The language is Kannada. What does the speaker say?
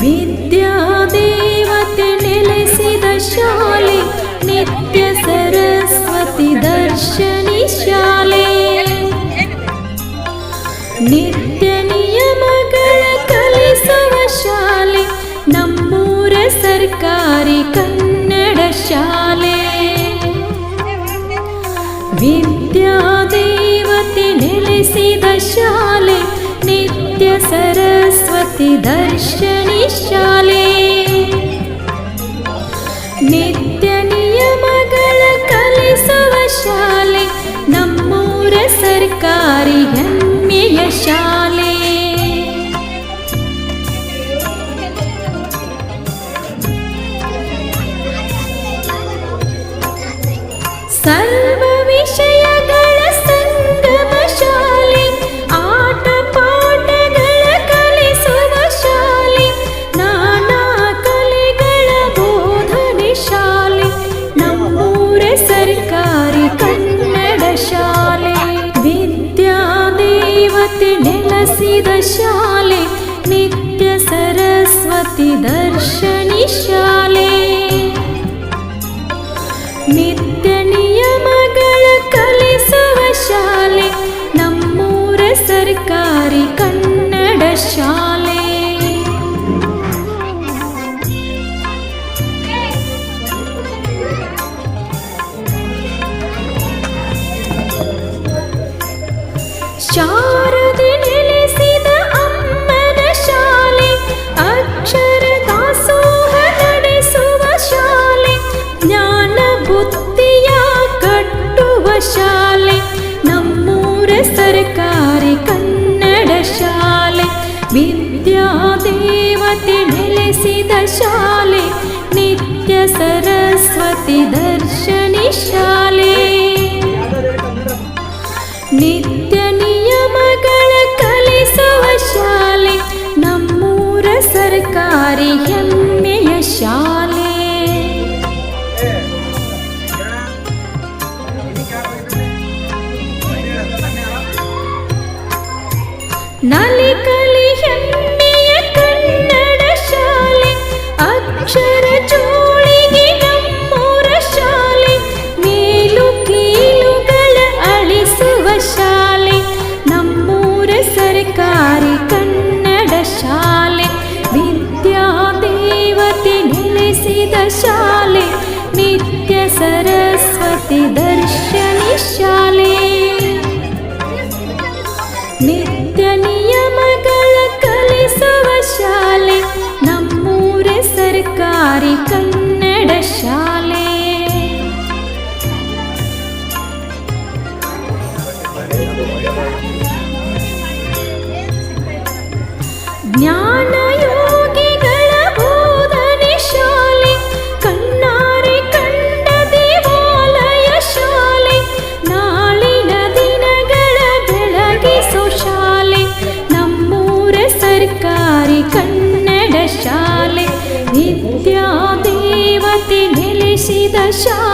ವಿದ್ಯಾದೇವತೆ ನೆಲೆಸಿದ ಶಾಲೆ, ನಿತ್ಯ ಸರಸ್ವತಿ ದರ್ಶನಿ ಶಾಲೆ. ನಿತ್ಯ ನಿಯಮಗಳ ಕಲಿಸುವ ಶಾಲೆ, ನಮ್ಮೂರ ಸರ್ಕಾರಿ ಕನ್ನಡ ಶಾಲೆ. ವಿದ್ಯಾದೇವತೆ ನೆಲೆಸಿದ ಶಾಲೆ ಸರಸ್ವತಿ ದರ್ಶನಿ ಶಾಲೆ ನಿತ್ಯ ನಿಯಮಗಳ ಕಲಿಸುವ ಶಾಲೆ ನಮ್ಮೂರ ಸರ್ಕಾರಿ ಹೆಮ್ಮೆಯ ಶಾಲೆ ಸರ್ವ ನೆಲೆಸಿದ ಶಾಲೆ, ನಿತ್ಯ ಸರಸ್ವತಿ ದರ್ಶನಿ ಶಾಲೆ. ನಿತ್ಯ ನಿಯಮಗಳ ಕಲಿಸುವ ಶಾಲೆ, ನಮ್ಮೂರ ಸರ್ಕಾರಿ ಕನ್ನಡ ಶಾಲೆ. ಶಾರದೆ ವಿದ್ಯಾದೇವತೆ ನೆಲೆಸಿದ ಶಾಲೆ, ನಿತ್ಯ ಸರಸ್ವತಿ ದರ್ಶನಿ ಶಾಲೆ. ನಿತ್ಯ ನಿಯಮಗಳ ಕಲಿಸುವ ಶಾಲೆ, ನಮ್ಮೂರ ಸರ್ಕಾರಿ ಹೆಮ್ಮೆಯ ಶಾಲೆ. ನಲಿಕಲಿ नित्य सरस्वति दर्शनि शाले नित्य नियमಗಳ ಕಲಿಸುವ ಶಾಲೆ. ನಮ್ಮೂರ ಸರ್ಕಾರಿ ಕನ್ನಡ ಶಾಲೆ. ಜ್ಞಾನ আশা